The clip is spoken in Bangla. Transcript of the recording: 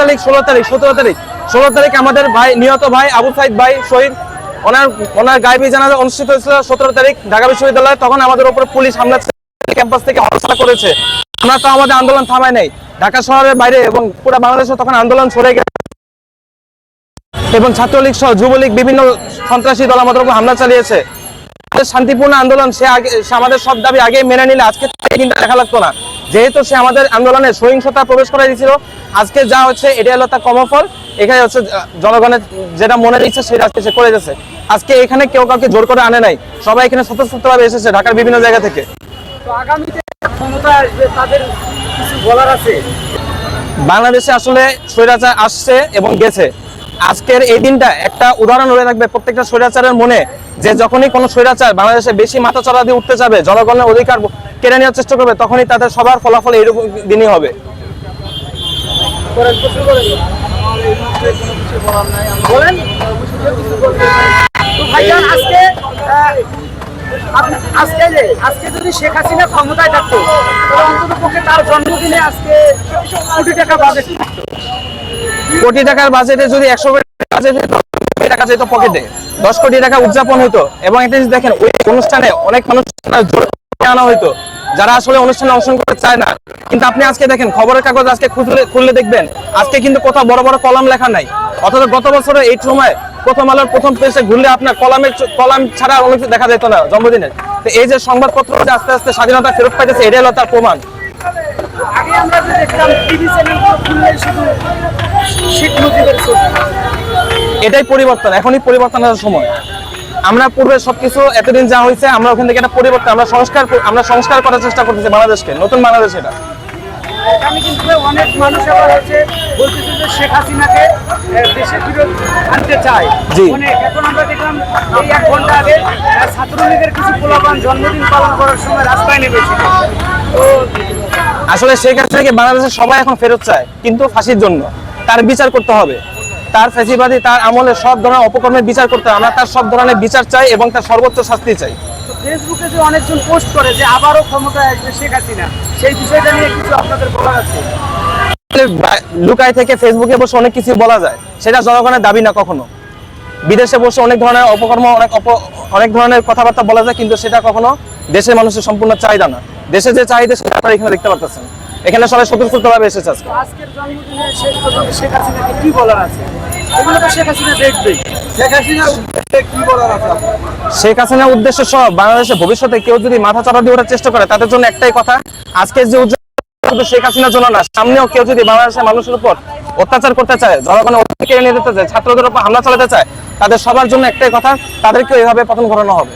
তারিখ, ষোলো তারিখ, সতেরো তারিখ। ষোলো তারিখ আমাদের ভাই, নিহত ভাই, আবু সাইদ ভাই শহীদ। ওনার ওনার জানাজা অনুষ্ঠিত হয়েছিল সতেরো তারিখ ঢাকা বিশ্ববিদ্যালয়ে। তখন আমাদের উপরে পুলিশ হামলা ক্যাম্পাস থেকে করেছে। আমরা তো আমাদের আন্দোলন থামাই নাই। ঢাকা শহরের বাইরে এবং পুরো বাংলাদেশে তখন আন্দোলন ছড়ে গেছে। এবং ছাত্রলীগ সহ যুবলীগ বিভিন্ন সন্ত্রাসী দল আমাদের উপর হামলা চালিয়েছে। শান্তিপূর্ণ আন্দোলন সে আগে সে আমাদের সব দাবি আগে মেনে নিলে আজকে কিন্তু দেখা লাগতো না। যেহেতু সে আমাদের আন্দোলনে সহিংসতা প্রবেশ করে দিয়েছিল আজকে যা হচ্ছে এটা হলো তার কর্মফল। এখানে হচ্ছে জনগণের যেটা মনে দিচ্ছে সেটা আজকে সে করে যাচ্ছে আজকে এখানে কেউ কাউকে জোর করে আনে নাই। সবাই এখানে স্বতঃস্ফূর্তভাবে এসেছে ঢাকার বিভিন্ন জায়গা থেকে। তো আগামীতে ক্ষমতায় আসবে তাদের কিছু বলার আছে? বাংলাদেশে আসলে স্বৈরাচার আসছে এবং গেছে। আজকের এই দিনটা একটা উদাহরণ হয়ে থাকবে প্রত্যেকটা স্বৈরাচারের মনে, যে যখনই কোনো স্বৈরাচার বাংলাদেশে বেশি মাথা চড়া দিয়ে উঠতে যাবে, জনগণের অধিকার কেড়ে নেওয়ার চেষ্টা করবে, তখনই তাদের সবার ফলাফল এইরকম দিনই হবে। ক্ষমতায় থাকতো অন্তত পক্ষে তার জন্মদিনে আজকে কোটি টাকা বাজেট থাকতো। কোটি টাকার বাজেটে যদি একশো কোটি টাকা যেত পকেটে দশ কোটি টাকা উদযাপন হতো এবং একটা জিনিস দেখেন, ওই অনুষ্ঠানে অনেক মানুষ আনা হইতো, যারা আসলে অনুষ্ঠানে অংশগ্রহণ করতে চায় না। কিন্তু আপনি আজকে দেখেন, খবরের কাগজ আজকে খুললে খুললে দেখবেন, আজকে কিন্তু কোথাও বড় বড় কলাম লেখা নাই। অথচ গত বছরে এই সময় প্রথম আলোর প্রথম পেজে ঘুরলে আপনার কলামের কলাম ছাড়া অন্য কিছু দেখা যেত না জন্মদিনের তো এই যে সংবাদপত্র আস্তে আস্তে স্বাধীনতা ফেরত পাইতেছে, এটাই হলো তার প্রমাণ। আগে আমরা যে দেখতাম টিভি খুললে শুধু শেখ মুজিবের ছবি। এটাই পরিবর্তন এখনই পরিবর্তনের সময়। আমরা পূর্বে সবকিছু এতদিন যা হয়েছে আমরা ওখান থেকে একটা পরিবর্তন আমরা সংস্কার আমরা সংস্কার করার চেষ্টা করতেছি বাংলাদেশকে নতুন বাংলাদেশ এটা। আমি কিন্তু অনেক মানুষ আবার হচ্ছে বলতেছে যে শেখ হাসিনাকে আহ, দেশে ফিরত আনতে চায়। মানে এখন আমরা দেখলাম এই এক ঘণ্টা আগে ছাত্রলীগের কিছু পোলাপান জন্মদিন পালন করার সময় রাস্তায় নেমেছিল। তো আসলে শেখ হাসিনাকে বাংলাদেশের সবাই এখন ফেরত চায় কিন্তু ফাঁসির জন্য। তার বিচার করতে হবে। তার ফ্যাসিবাদী তার আমলে সব ধরনের অপকর্মের বিচার করতে হবে। আমরা তার সব ধরনের বিচার চাই এবং তার সর্বোচ্চ শাস্তি চাই। ফেসবুকে যে অনেকজন পোস্ট করে যে আবারও ক্ষমতায় আসবে শেখ হাসিনা সেই বিষয়টা নিয়ে কিছু আপনাদের বলার আছে? লুকায় থেকে ফেসবুকে বসে অনেক কিছু বলা যায়। সেটা জনগণের দাবি না কখনো। বিদেশে বসে অনেক ধরনের অপকর্ম অনেক অনেক ধরনের কথাবার্তা বলা যায় কিন্তু সেটা কখনো দেশের মানুষের সম্পূর্ণ চাহিদা না। দেশে যে চাহিদা সেটা আপনারা এখানে দেখতে পাচ্ছেন এখানে সবাই স্বতঃস্ফূর্তভাবে এসেছে আজকে। আজকের জন্মদিনে শেষ শেখ হাসিনাকে কি বলার আছে? এগুলো তো শেখ হাসিনা শেখ হাসিনার উদ্দেশ্যে কি বলার আছে শেখ হাসিনার উদ্দেশ্য সব বাংলাদেশে ভবিষ্যতে কেউ যদি মাথা চড়া দিয়ে ওঠার চেষ্টা করে তাদের জন্য একটাই কথা আজকে যে উদ্যোগ শুধু শেখ হাসিনার জন্য না সামনেও কেউ যদি বাংলাদেশের মানুষের উপর অত্যাচার করতে চায় জনগণের অধিকার কেড়ে নিয়ে যেতে চায় ছাত্রদের উপর হামলা চালাতে চায় তাদের সবার জন্য একটাই কথা তাদেরকে এভাবে পতন ঘটানো হবে।